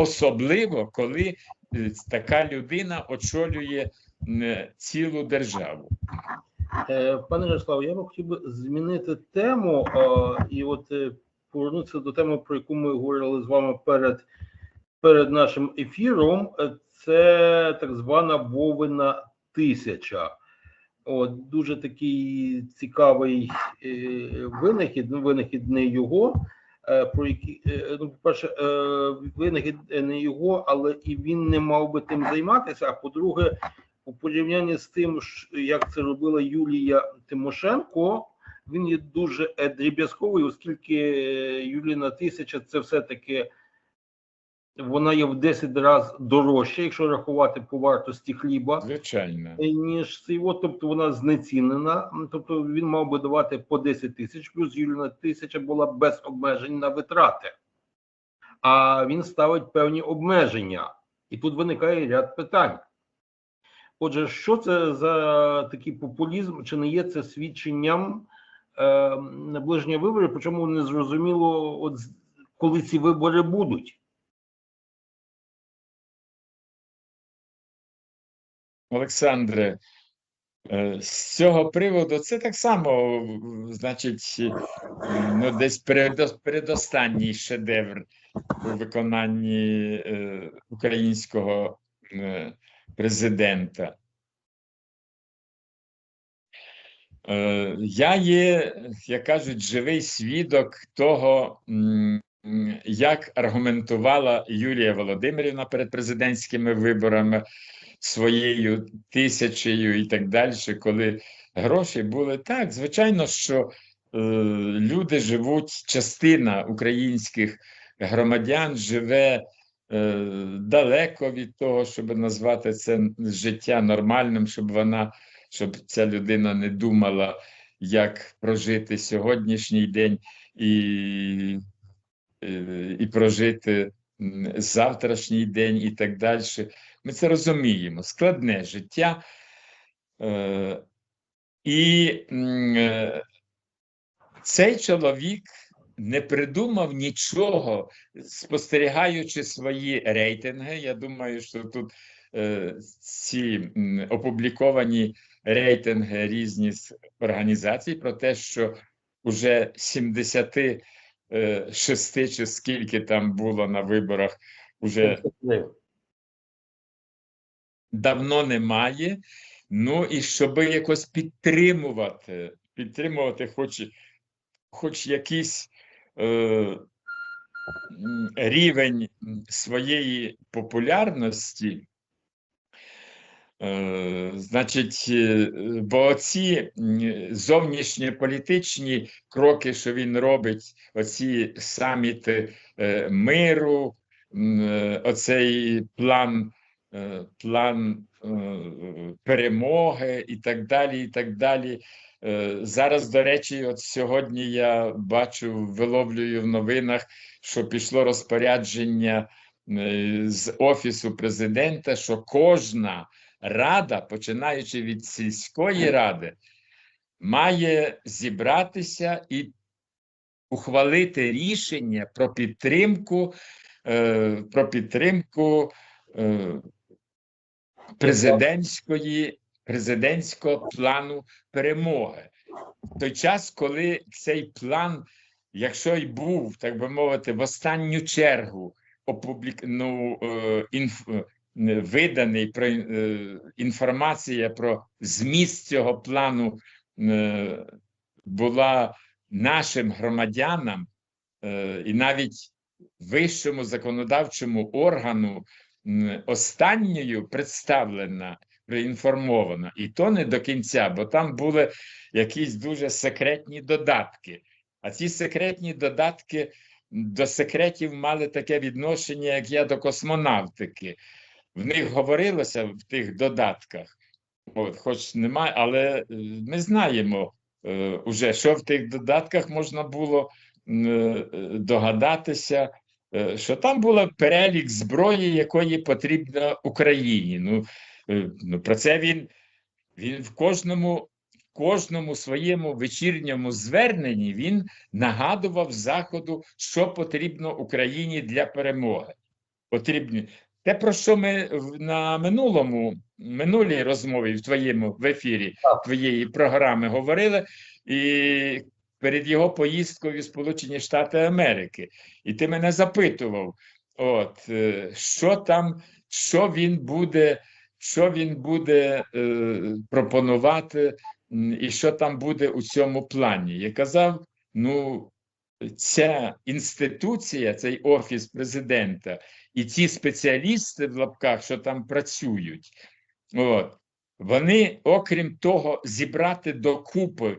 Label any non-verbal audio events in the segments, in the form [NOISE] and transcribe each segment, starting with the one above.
особливо коли е, така людина очолює цілу державу. Е, Пане Ярославе, я б хотів би змінити тему е, і от е, повернутися до теми, про яку ми говорили з вами перед, перед нашим ефіром. Е, Це так звана Вовина тисяча. От дуже такий цікавий е, винахід, ну винахід не його. Е, Про який е, ну, по-перше, е, винахід не його, але і він не мав би тим займатися. А по-друге, у порівнянні з тим, як це робила Юлія Тимошенко, він є дуже дріб'язковий, оскільки Юліна тисяча це все-таки вона є в 10 разів дорожча, якщо рахувати по вартості хліба, Звичайно. е, ніж цей. Тобто вона знецінена. Тобто він мав би давати по 10 тисяч, плюс Юліна тисяча була без обмежень на витрати. А він ставить певні обмеження. І тут виникає ряд питань. Отже, що це за такий популізм? Чи не є це свідченням е, наближення виборів? Причому не зрозуміло, от коли ці вибори будуть. Олександре, е, з цього приводу це так само, значить, ну, десь передостанній шедевр у виконанні е, українського е, президента. Я є, як кажуть, живий свідок того, як аргументувала Юлія Володимирівна перед президентськими виборами своєю тисячею і так далі, коли гроші були так. Звичайно, що е, люди живуть, частина українських громадян живе е, далеко від того, щоб назвати це життя нормальним, щоб вона, щоб ця людина не думала, як прожити сьогоднішній день і, е, і прожити завтрашній день і так далі. Ми це розуміємо. Складне життя. Е, і е, цей чоловік не придумав нічого, спостерігаючи свої рейтинги. Я думаю, що тут е, ці опубліковані рейтинги різні організацій про те, що вже 76 чи скільки там було на виборах, уже давно немає. Ну і щоб якось підтримувати, підтримувати хоч, хоч якийсь е, рівень своєї популярності. Е, значить, е, бо ці зовнішньополітичні кроки, що він робить, оці саміти е, миру, е, оцей план план е, перемоги і так далі. і так далі. Е, Зараз, до речі, от сьогодні я бачу, виловлюю в новинах, що пішло розпорядження е, з Офісу президента, що кожна рада, починаючи від сільської ради, має зібратися і ухвалити рішення про підтримку, е, про підтримку е, президентської, президентського плану перемоги. В той час, коли цей план, якщо й був, так би мовити, в останню чергу опублік... ну, е, інф... е, виданий про е, інформація про зміст цього плану е, була нашим громадянам е, і навіть вищому законодавчому органу останньою представлена, проінформована, і то не до кінця, бо там були якісь дуже секретні додатки. А ці секретні додатки до секретів мали таке відношення, як я до космонавтики. В них говорилося в тих додатках, от, хоч немає, але е, ми знаємо е, уже, що в тих додатках можна було е, догадатися, е, що там був перелік зброї, якої потрібно Україні. Ну, е, ну про це він, він в кожному. в Кожному своєму вечірньому зверненні він нагадував Заходу, що потрібно Україні для перемоги. потрібні. Те, про що ми на минулому, минулій розмові в твоєму в ефірі твоєї програми говорили, і перед його поїздкою в Сполучені Штати Америки. І ти мене запитував, от, е, що там, що він буде, що він буде е, пропонувати, і що там буде у цьому плані. Я казав, ну, ця інституція, цей офіс президента, і ці спеціалісти в лапках, що там працюють, от, вони, окрім того, зібрати докупи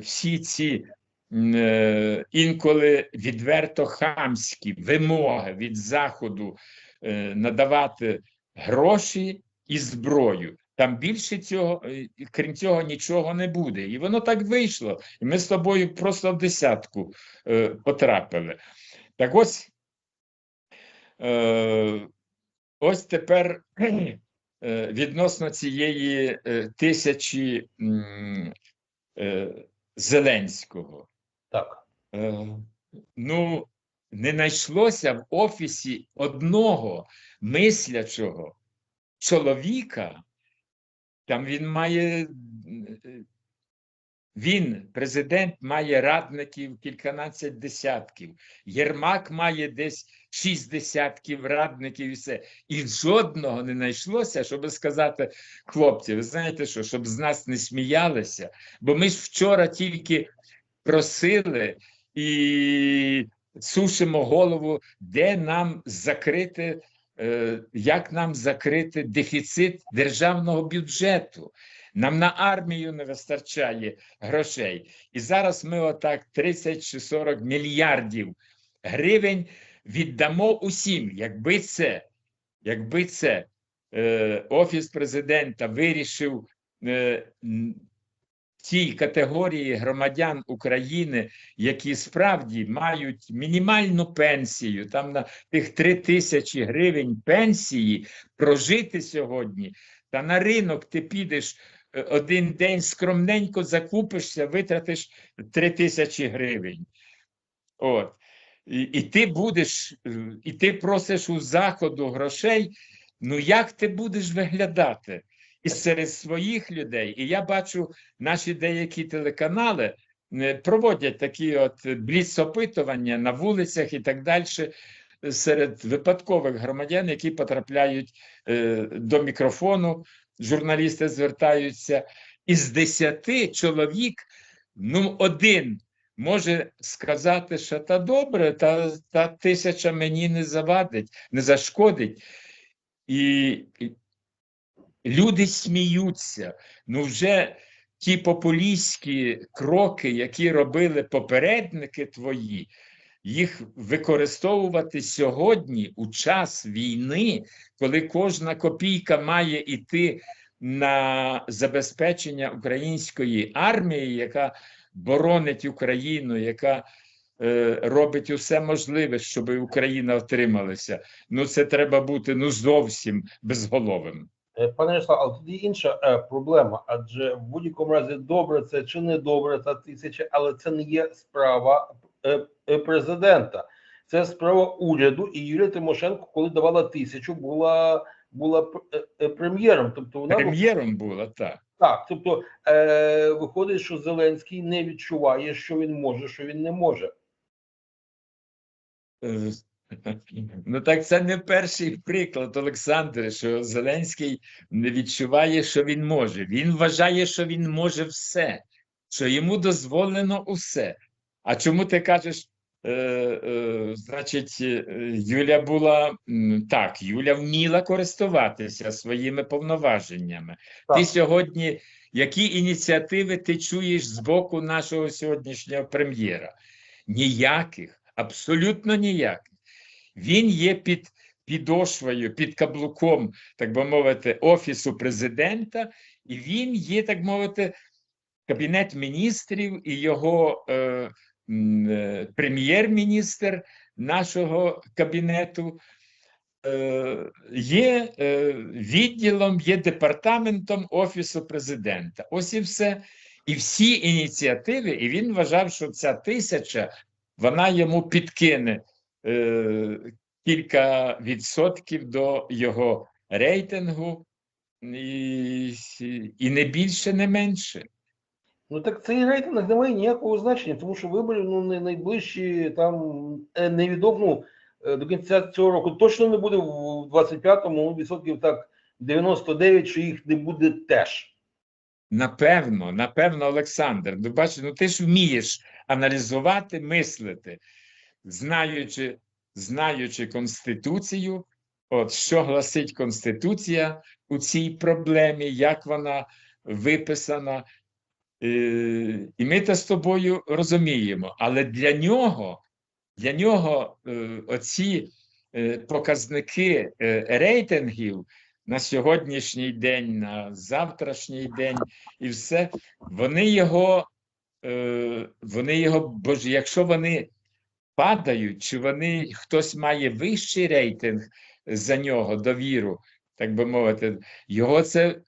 всі ці е, інколи відверто хамські вимоги від Заходу е, надавати гроші і зброю. Там більше цього, е, крім цього, нічого не буде. І воно так вийшло. І ми з тобою просто в десятку е, потрапили. Так ось, е, ось тепер е, відносно цієї е, тисячі е, Зеленського. Так. Е, ну, не знайшлося в офісі одного мислячого чоловіка. Там він має. Він, президент, має радників кільканадцять десятків. Єрмак має десь шість десятків радників і все. І жодного не знайшлося, щоб сказати, хлопці, ви знаєте що, щоб з нас не сміялися, бо ми ж вчора тільки просили і сушимо голову, де нам закрити, е, як нам закрити дефіцит державного бюджету. Нам на армію не вистачає грошей. І зараз ми отак 30 чи 40 мільярдів гривень віддамо усім, якби це, якби це е, Офіс президента вирішив е, тій категорії громадян України, які справді мають мінімальну пенсію, там на тих 3 тисячі гривень пенсії прожити сьогодні, та на ринок ти підеш один день скромненько закупишся, витратиш 3 тисячі гривень. От. І, і ти будеш, е, і ти просиш у заходу грошей. Ну як ти будеш виглядати? І серед своїх людей, і я бачу, наші деякі телеканали е, проводять такі от бліц-опитування на вулицях і так далі серед випадкових громадян, які потрапляють е, до мікрофону, журналісти звертаються. Із десяти чоловік, ну, один може сказати, що та добре, та, та тисяча мені не завадить, не зашкодить. І, люди сміються. Ну, вже ті популістські кроки, які робили попередники твої, їх використовувати сьогодні у час війни, коли кожна копійка має йти на забезпечення української армії, яка боронить Україну, яка е, робить усе можливе, щоб Україна втрималася. Ну, це треба бути ну зовсім безголовим. Е, Пане Ярослав, але тоді інша е, проблема, адже в будь-якому разі добре це чи не добре та тисяча, але це не є справа президента. Це справа уряду, і Юлія Тимошенко, коли давала тисячу, була була е, е, прем'єром. Тобто вона Прем'єром була так. так. Тобто е, виходить, що Зеленський не відчуває, що він може, що він не може. Е, [LAUGHS] Ну так це не перший приклад, Олександре, що Зеленський не відчуває, що він може. Він вважає, що він може все, що йому дозволено усе. А чому ти кажеш, е, е, значить, е, Юля була так, Юля вміла користуватися своїми повноваженнями. Ти сьогодні, які ініціативи ти чуєш з боку нашого сьогоднішнього прем'єра? Ніяких, абсолютно ніяких. Він є під підошвою, під каблуком, так би мовити, офісу президента, і він є, так мовити, кабінет міністрів і його е, прем'єр-міністр нашого кабінету. е, Є е, відділом, є департаментом Офісу президента. Ось і все. І всі ініціативи, і він вважав, що ця тисяча вона йому підкине е, кілька відсотків до його рейтингу, і, і не більше, не менше. Ну так цей рейтинг не має ніякого значення, тому що вибори ну, не найближчі там е, невідомо ну, до кінця цього року точно не буде в 25-му, ну, відсотків так 99, що їх не буде теж. Напевно, напевно, Олександр. Ну, бачиш, ну ти ж вмієш аналізувати, мислити, знаючи, знаючи Конституцію, от що гласить Конституція у цій проблемі, як вона виписана. Е, І ми це з тобою розуміємо. Але для нього, для нього е, оці е, показники рейтингів на сьогоднішній день, на завтрашній день і все, вони його, вони його, бо якщо вони падають, чи вони хтось має вищий рейтинг за нього, довіру, так би мовити, його це,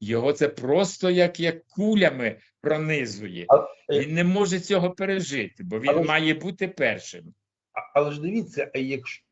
його це просто як, як кулями пронизує. Е, Він не може цього пережити, бо він Але має бути першим. Але ж дивіться, а якщо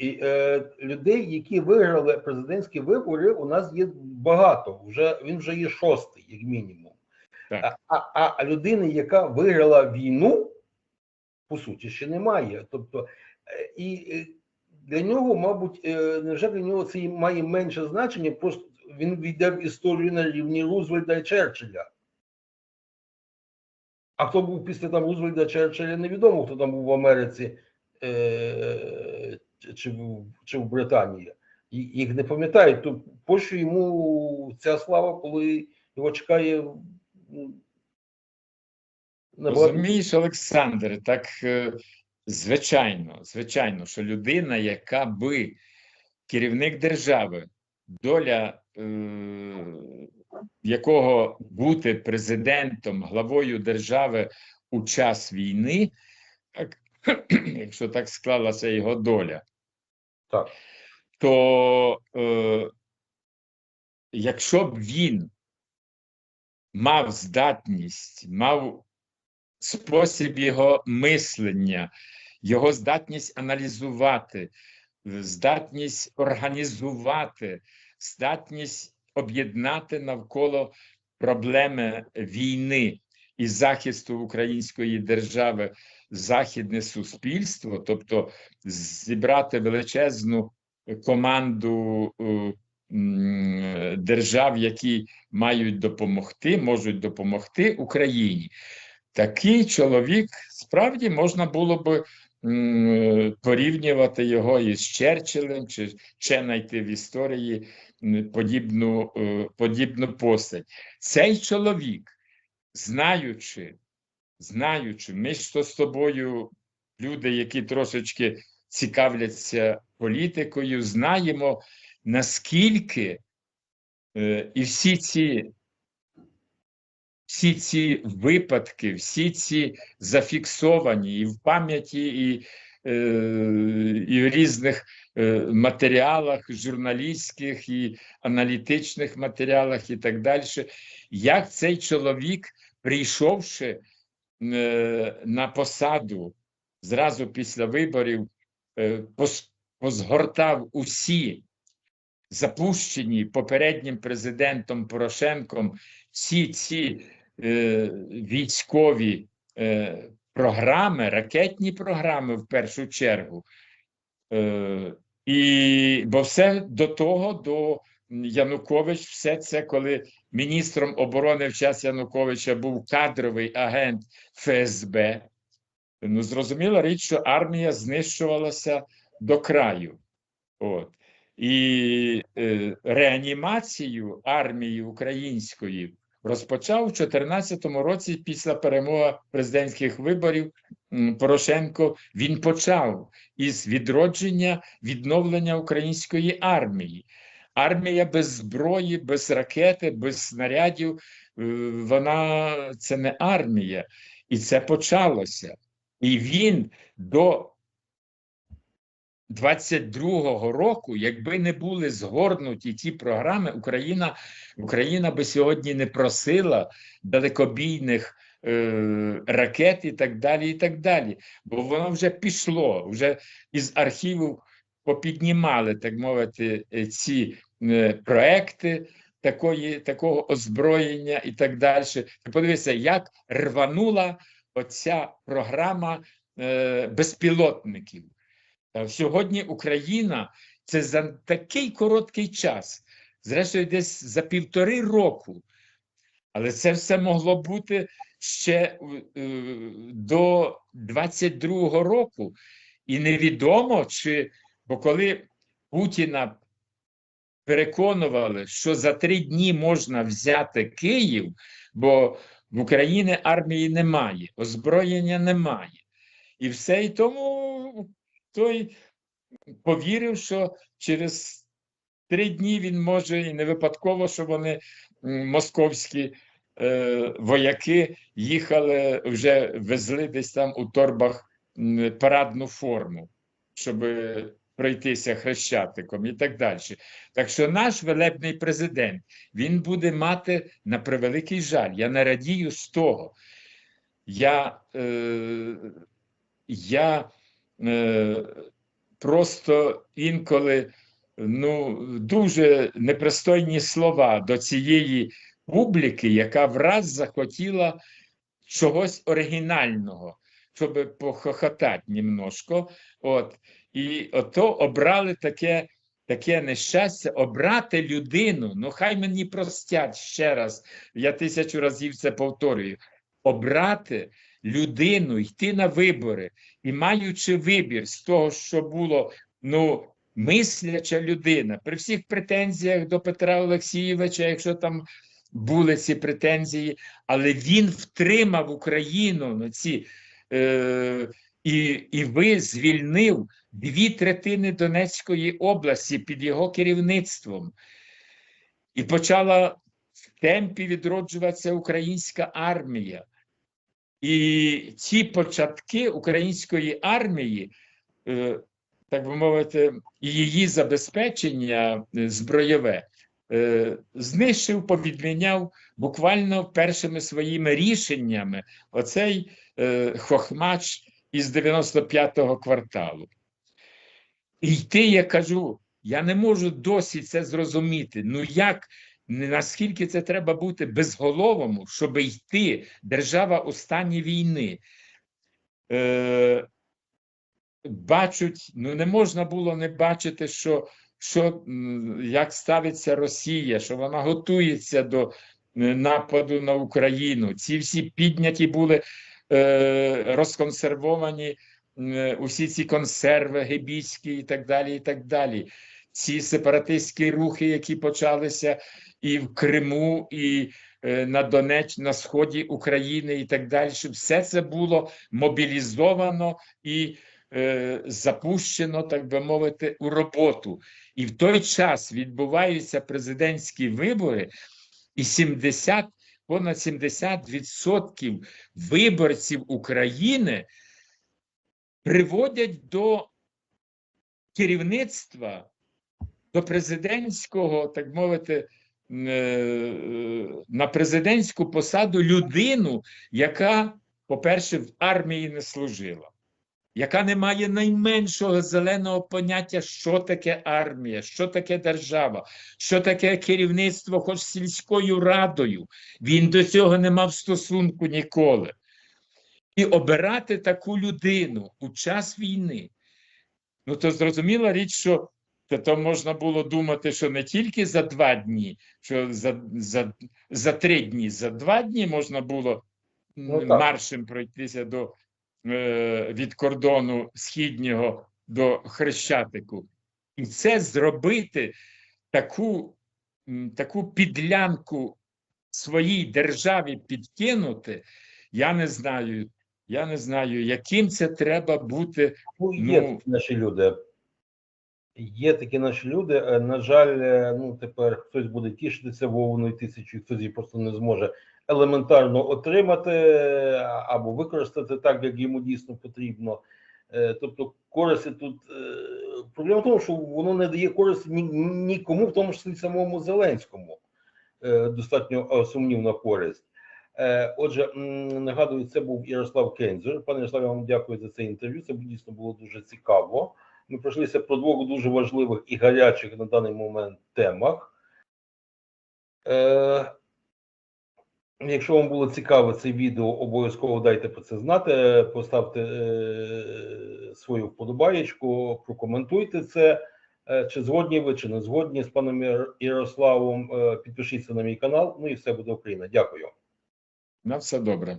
і, е, людей, які виграли президентські вибори, у нас є багато. Вже він вже є шостий, як мінімум. Так. А, а, а людини, яка виграла війну, по суті, ще немає. Тобто, е, і е, для нього, мабуть, невже для нього це має менше значення, просто він війде в історію на рівні Рузвельта і Черчилля. А хто був після там Рузвельта Черчилля, невідомо, хто там був в Америці е, чи, в, чи в Британії. Їх не пам'ятають. То пощо йому ця слава, коли його чекає Розумієш, Олександр, так е, звичайно, звичайно, що людина, яка би керівник держави, доля е, якого бути президентом, главою держави у час війни, так, [CLEARS THROAT] якщо так склалася його доля, Так. то е, якщо б він мав здатність, мав спосіб його мислення, його здатність аналізувати, здатність організувати, здатність об'єднати навколо проблеми війни і захисту української держави західне суспільство, тобто зібрати величезну команду е, держав, які мають допомогти, можуть допомогти Україні. Такий чоловік справді можна було би порівнювати його із Черчиллем, чи ще знайти в історії подібну, е, подібну постать. Цей чоловік, знаючи, знаючи, ми то з тобою, люди, які трошечки цікавляться політикою, знаємо, наскільки е, і всі ці всі ці випадки, всі ці зафіксовані і в пам'яті, і, і в різних е, матеріалах, журналістських і аналітичних матеріалах, і так далі, як цей чоловік, прийшовши е, на посаду зразу після виборів, е, позгортав усі запущені попереднім президентом Порошенком всі ці е, військові е, програми, ракетні програми в першу чергу. Е, і, бо все до того, до Янукович, все це, коли міністром оборони в час Януковича був кадровий агент ФСБ. Ну, зрозуміла річ, що армія знищувалася до краю. От. І е, реанімацію армії української розпочав у 2014 році після перемоги президентських виборів Порошенко. Він почав із відродження, відновлення української армії. Армія без зброї, без ракети, без снарядів, е, вона це не армія. І це почалося. І він до 22-го року, якби не були згорнуті ті програми, Україна, Україна би сьогодні не просила далекобійних е, ракет і так далі, і так далі. Бо воно вже пішло, вже із архівів попіднімали, так мовити, е, ці е, проекти такої, такого озброєння і так далі. Подивися, як рванула оця програма е, безпілотників. Е, Сьогодні Україна це за такий короткий час, зрештою, десь за півтори року. Але це все могло бути ще е, до 22-го року. І невідомо, чи бо коли Путіна переконували, що за три дні можна взяти Київ, бо в Україні армії немає, озброєння немає. І все, і тому той повірив, що через три дні він може, і не випадково, що вони московські е, вояки їхали, вже везли десь там у торбах парадну форму, щоб пройтися хрещатиком і так далі. Так що наш велебний президент він буде мати на превеликий жаль. Я не радію з того. Я, е, я просто інколи ну, дуже непристойні слова до цієї публіки, яка враз захотіла чогось оригінального, щоб похохотати немножко. От. І ото обрали таке, таке нещастя, обрати людину. Ну, хай мені простять ще раз, я тисячу разів це повторюю. Обрати людину, йти на вибори, і маючи вибір з того, що було, ну, мисляча людина, при всіх претензіях до Петра Олексійовича, якщо там були ці претензії, але він втримав Україну на ці. Е, і, і ви звільнив дві третини Донецької області під його керівництвом. І почала в темпі відроджуватися українська армія. І ці початки української армії, е, так би мовити, її забезпечення е, збройове, е, знищив, повідміняв буквально першими своїми рішеннями оцей хохмач із 95-го кварталу. І йти, я кажу, я не можу досі це зрозуміти. Ну як, наскільки це треба бути безголовому, щоб йти держава у стані війни? Е, бачать, ну не можна було не бачити, що, що як ставиться Росія, що вона готується до е, нападу на Україну. Ці всі підняті були е, розконсервовані е, усі ці консерви гебійські і так далі, і так далі. Ці сепаратистські рухи, які почалися і в Криму, і е, на Донеч, на сході України, і так далі, все це було мобілізовано і е, запущено, так би мовити, у роботу. І в той час відбуваються президентські вибори, і 70, понад 70% виборців України приводять до керівництва, до президентського, так мовити, на президентську посаду людину, яка, по-перше, в армії не служила, яка не має найменшого зеленого поняття, що таке армія, що таке держава, що таке керівництво, хоч сільською радою. Він до цього не мав стосунку ніколи. І обирати таку людину у час війни, ну то зрозуміла річ, що то, то можна було думати, що не тільки за два дні, що за, за, за три дні, за два дні можна було Ну, маршем пройтися до, е, від кордону східнього до Хрещатику. І це зробити таку, таку підлянку своїй державі підкинути, я не знаю. Я не знаю, яким це треба бути. Ну, є Ну, наші люди. Є такі наші люди. Е, На жаль, е, ну тепер хтось буде тішитися вовною тисячу, хтось її просто не зможе елементарно отримати або використати так, як йому дійсно потрібно. Е, Тобто, користі тут проблема в тому, що воно не дає користі нікому, в тому числі самому Зеленському. Достатньо сумнівна користь. Отже, нагадую, це був Ярослав Кензер. Пане Ярославе, вам дякую за це інтерв'ю. Це дійсно було дуже цікаво. Ми пройшлися про двох дуже важливих і гарячих на даний момент темах. Е, Якщо вам було цікаве це відео, обов'язково дайте про це знати. Поставте е, свою вподобаєчку, прокоментуйте це. Е, Чи згодні ви, чи не згодні з паном Ярославом. Е, Підпишіться на мій канал. Ну і все буде Україна. Дякую. На все добре.